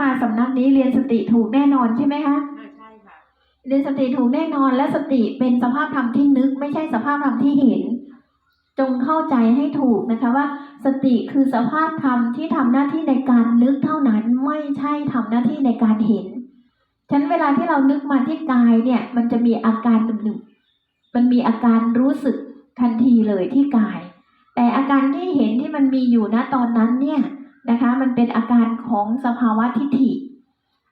มาสำนักนี้เรียนสติถูกแน่นอนใช่ไหมคะอ่าใช่ค่ะเรียนสติถูกแน่นอนและสติเป็นสภาพธรรมที่นึก ไม่ใช่สภาพธรรมที่เห็น จงเข้าใจให้ถูกนะคะว่า สติคือสภาพธรรมที่ทำหน้าที่ในการนึกเท่านั้นไม่ใช่ทำหน้าที่ในการเห็นฉะนั้นเวลาที่เรานึกมาที่กายเนี่ยมันจะมีอาการหนึ่งๆมันมีอาการรู้สึกทันทีเลยที่กาย แต่อาการที่เห็นที่มันมีอยู่ณตอนนั้นเนี่ย นะคะ มันเป็นอาการของสภาวะทิฏฐิ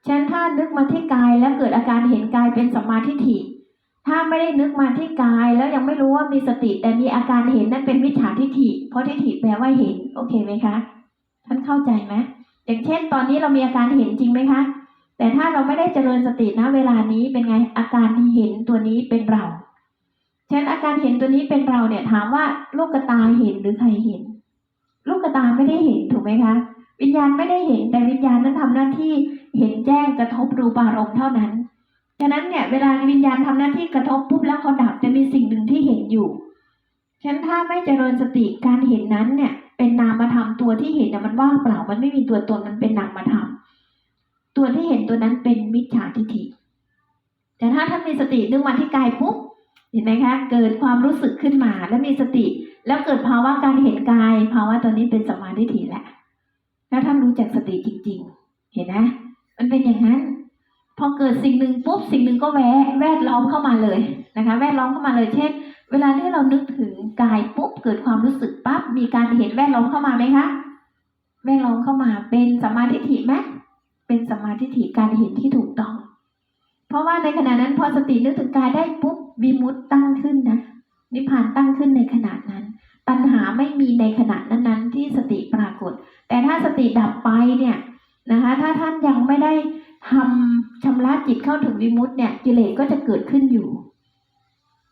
ฉะนั้นถ้านึกมาที่กายแล้วเกิดอาการเห็นกายเป็นสัมมาทิฏฐิ ถ้าไม่ได้นึกมาที่กายแล้วยังไม่รู้ว่ามีสติ แต่มีอาการเห็นนั่นเป็นมิจฉาทิฏฐิ เพราะทิฏฐิแปลว่าเห็น โอเคไหมคะท่านเข้าใจไหมอย่างเช่น ตอนนี้เรามีอาการเห็นจริงไหมคะ แต่ถ้าเราไม่ได้เจริญสตินะเวลานี้เป็นไงอาการที่เห็นตัวนี้เป็นเราฉะนั้นอาการเห็นตัวนี้เป็นเราเนี่ยถามว่าลูกตาเห็นหรือใครเห็น ลูกตาไม่ได้เห็นถูกไหมคะ วิญญาณไม่ได้เห็นแต่วิญญาณนั้นทำหน้าที่เห็นแจ้งกระทบรูปารมณ์เท่านั้นฉะนั้นเนี่ยเวลาวิญญาณทำหน้าที่กระทบปุ๊บแล้วเขาดับจะมีสิ่งหนึ่งที่เห็นอยู่ฉะนั้นถ้าไม่เจริญสติการเห็นนั้นเนี่ย เป็นนามธรรมตัวที่เห็นน่ะมันว่างเปล่ามันไม่มีตัวตนมันเป็นนามธรรมตัวที่เห็นตัวนั้นเป็นมิจฉาทิฏฐิแต่ถ้าท่านมีสตินึกมาที่กายปุ๊บเห็นไหมคะ เกิดความรู้สึกขึ้นมาแล้วมีสติ แล้วเกิดภาวะการเห็นกาย ภาวะตัวนี้เป็นสมาธิฏฐิแหละถ้าท่านรู้จักสติจริง ๆ เห็นไหมมันเป็นอย่างนั้น พอเกิดสิ่งหนึ่งปุ๊บสิ่งหนึ่งก็แวะแวดล้อมเข้ามาเลยนะคะ แวดล้อมเข้ามาเลย เช่น เวลาที่เรานึกถึงกายปุ๊บเกิดความรู้สึกปั๊บมีการเห็นแวดล้อมเข้ามาไหมคะแวดล้อมเข้ามาเป็นสมาธิฏฐิไหมเป็นสมาธิฏฐิการเห็นที่ถูกต้อง เพราะว่าในขณะนั้นพอสตินึกถึงกายได้ปุ๊บวิมุตตั้งขึ้นนะนิพพานตั้งขึ้นในขณะนั้น ไม่มีในขณะนั้นๆ ที่สติปรากฏ แต่ถ้าสติดับไปเนี่ยนะคะถ้าท่านยังไม่ได้ทำชำระจิตเข้าถึงวิมุตต์เนี่ยกิเลสก็จะเกิดขึ้นอยู่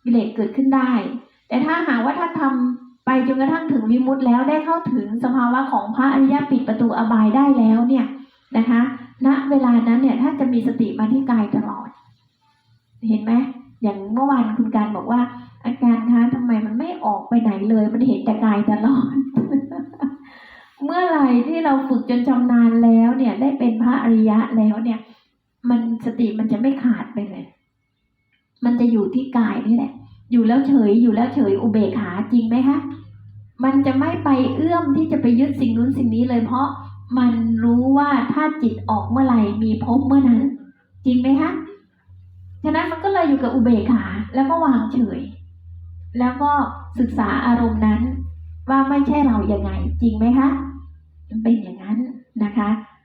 กิเลสเกิดขึ้นได้ แต่ถ้าหากว่าท่านทำไปจนกระทั่งถึงวิมุตต์แล้วได้เข้าถึงสภาวะของพระอริยปิดประตูอบายได้แล้วเนี่ยนะคะณเวลานั้นเนี่ยท่านจะมีสติมาที่กายตลอด เห็นไหมอย่างเมื่อวานคุณการบอกว่า อาการคะทำไมมันไม่ออกไปไหนเลย มันเห็นแต่กายตลอด เมื่อไหร่ที่เราฝึกจนชำนาญแล้วเนี่ย ได้เป็นพระอริยะแล้วเนี่ย มันสติมันจะไม่ขาดไปเลย มันจะอยู่ที่กายนี่แหละ อยู่แล้วเฉยอยู่แล้วเฉยอุเบกขาจริงไหมคะมันจะไม่ไปเอื้อมที่จะไปยึดสิ่งนู้นสิ่งนี้เลยเพราะมันรู้ว่าถ้าจิตออกเมื่อไหร่มีภพเมื่อนั้น จริงไหมคะ ฉะนั้นมันก็เลยอยู่กับอุเบกขาแล้วก็วางเฉย แล้วก็ศึกษาอารมณ์นั้น ว่าไม่ใช่เราอย่างไง จริงไหมคะ มันเป็นอย่างนั้นนะคะอะ